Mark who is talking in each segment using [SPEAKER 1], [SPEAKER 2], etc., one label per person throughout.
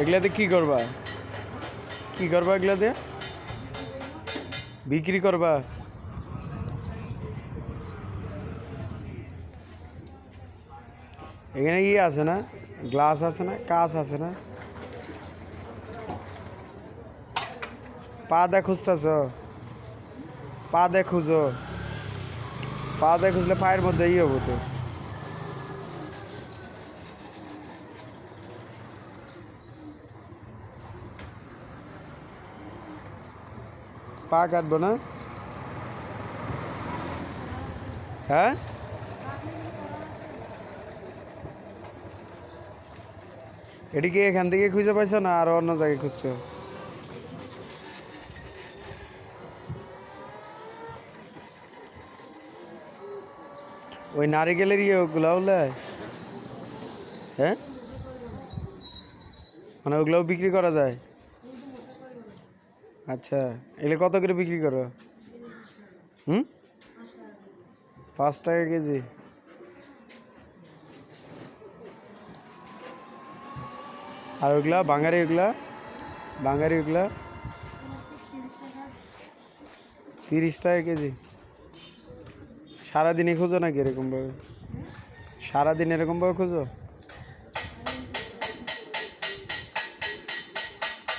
[SPEAKER 1] এগুলাতে কি করবা? কি করবা এগুলাতে বিক্রি করবা? এখানে ই আছে না? গ্লাস আছে না? কাঁচ আছে না? পা দে খুঁজতেছ? পা দে খুঁজো। পা দে খুঁজলে পায়ের মধ্যে ই হব তো। পা কাটবো না? হ্যাঁ? এটি কি এখান থেকে খুঁজে পাইছো না আর অন্য জায়গায় খুঁজছো? ওই নারিকেলের ইয়ে ওগুলা হ্যাঁ? মানে ওগুলাও বিক্রি করা যায়? আচ্ছা এগুলো কত করে বিক্রি করো? হুম? পাঁচ টাকা কেজি। আর ওগুলা, বাঙালি ওগুলা? বাঙালি ওগুলা? তিরিশ টাকা কেজি। সারাদিনই খুঁজো নাকি এরকমভাবে? সারাদিন এরকমভাবে খুঁজো?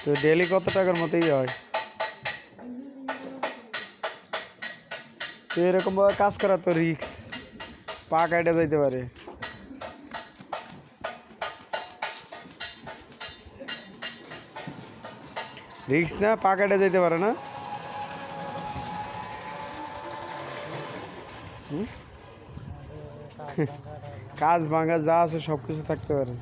[SPEAKER 1] তো ডেলি কত টাকার মতোই হয়? তো এরকমভাবে কাজ করা তো রিক্স পা কাটা যাইতে পারে। রিক্স না পা কাটা যাইতে পারে না। কাজ ভাঙা যা আছে সব কিছু থাকতে পারে।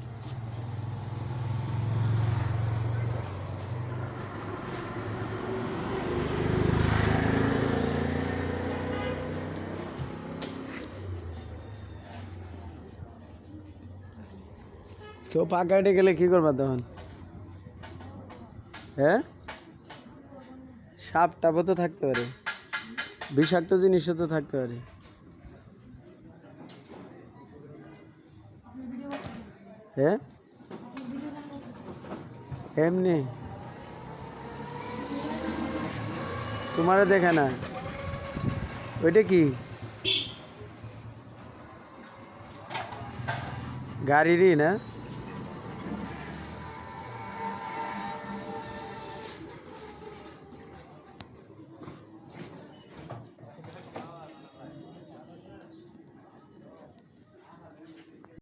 [SPEAKER 1] তো পা কাটে গেলে কি করবা তখন? হ্যাঁ? সাপ টাপও তো থাকতে পারে। বিষাক্ত জিনিসও তো থাকতে পারে। হ্যাঁ? এমনি। তোমারে দেখে না। ওইটা কি? গাড়িরই না?